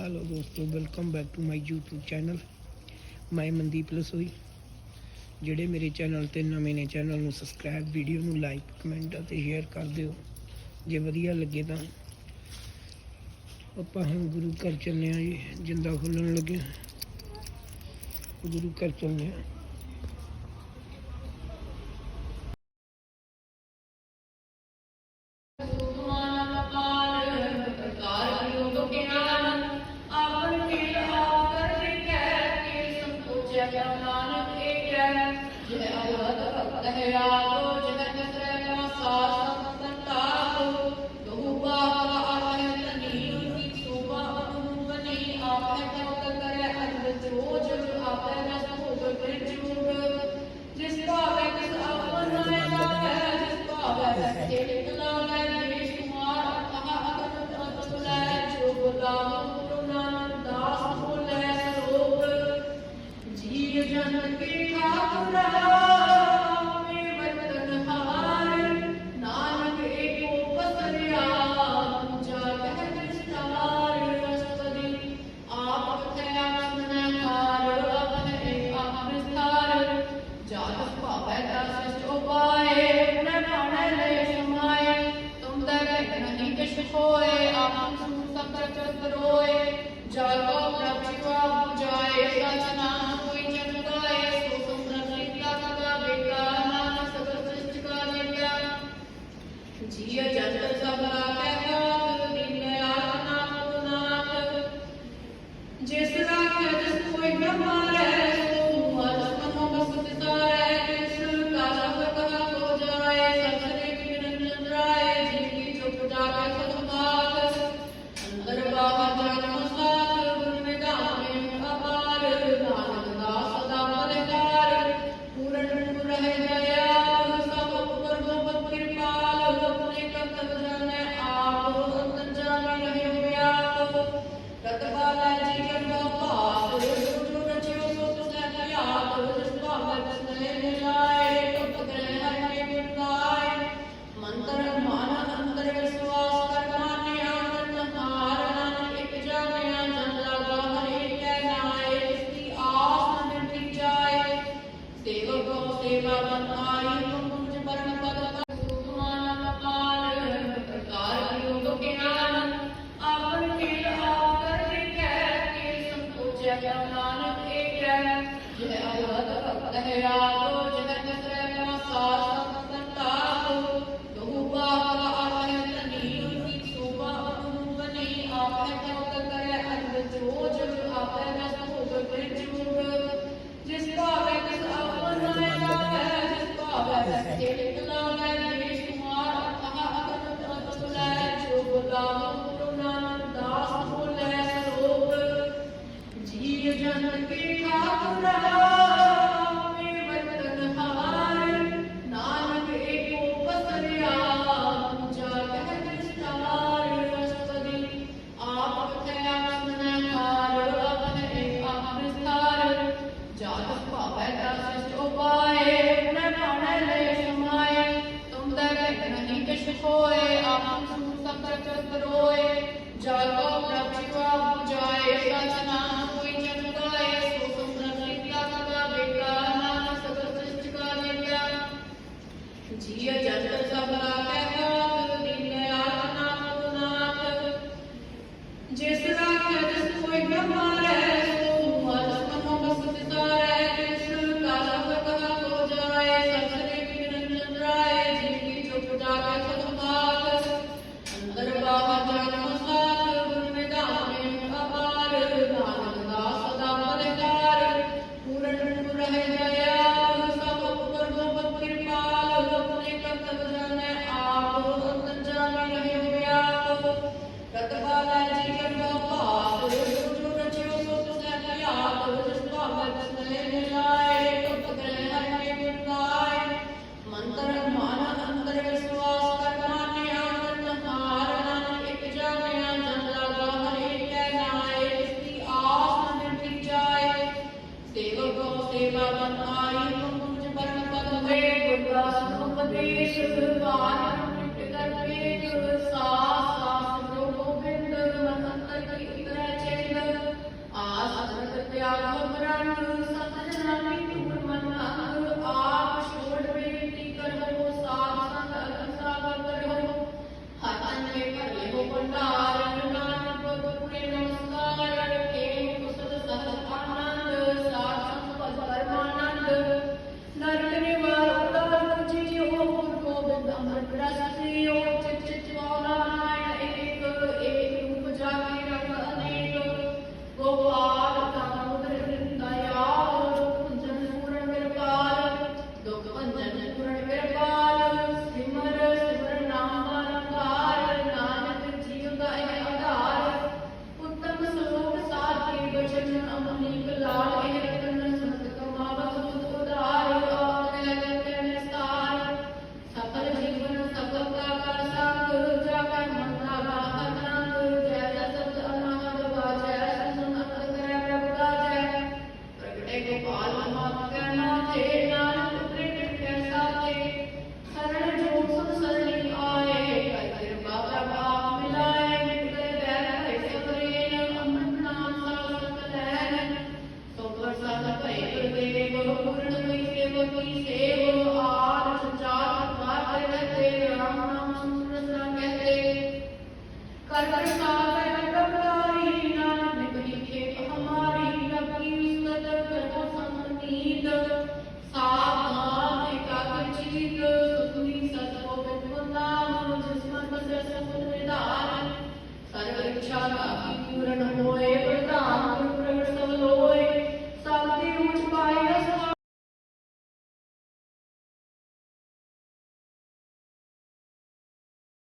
Hello ਦੋਸਤੋ welcome back to my YouTube channel ਮੈਂ ਮਨਦੀਪ ਲਸੋਈ ਜਿਹੜੇ ਮੇਰੇ ਚੈਨਲ ਤੇ ਨਵੇਂ ਨੇ ਚੈਨਲ ਨੂੰ ਸਬਸਕ੍ਰਾਈਬ ਵੀਡੀਓ ਨੂੰ ਲਾਈਕ ਕਮੈਂਟ ਅਤੇ ਸ਼ੇਅਰ ਕਰ ਦਿਓ ਜੇ ਵਧੀਆ ਲੱਗੇ ਤਾਂ ਆਪਾਂ ਹੁਣ ਗੁਰੂ ਘਰ ਚੱਲਨੇ ਆ ਜੀ ਜਿੰਦਾ ਖੁੱਲਣ ਲੱਗੇ ਗੁਰੂ ਘਰ ਚੱਲਨੇ ਆ Yeah. जिया जाता सब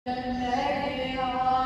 Yeah.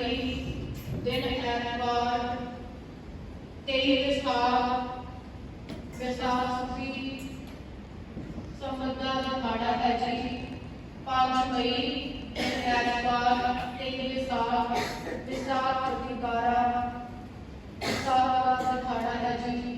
गई दिन एतवार तेईस विस्तार विस्तार सुखी संबंधा माड़ा है जी पांच मई एतवार तेईस विस्तार विस्तार प्रति बारह विस्तार का दिखाना है जी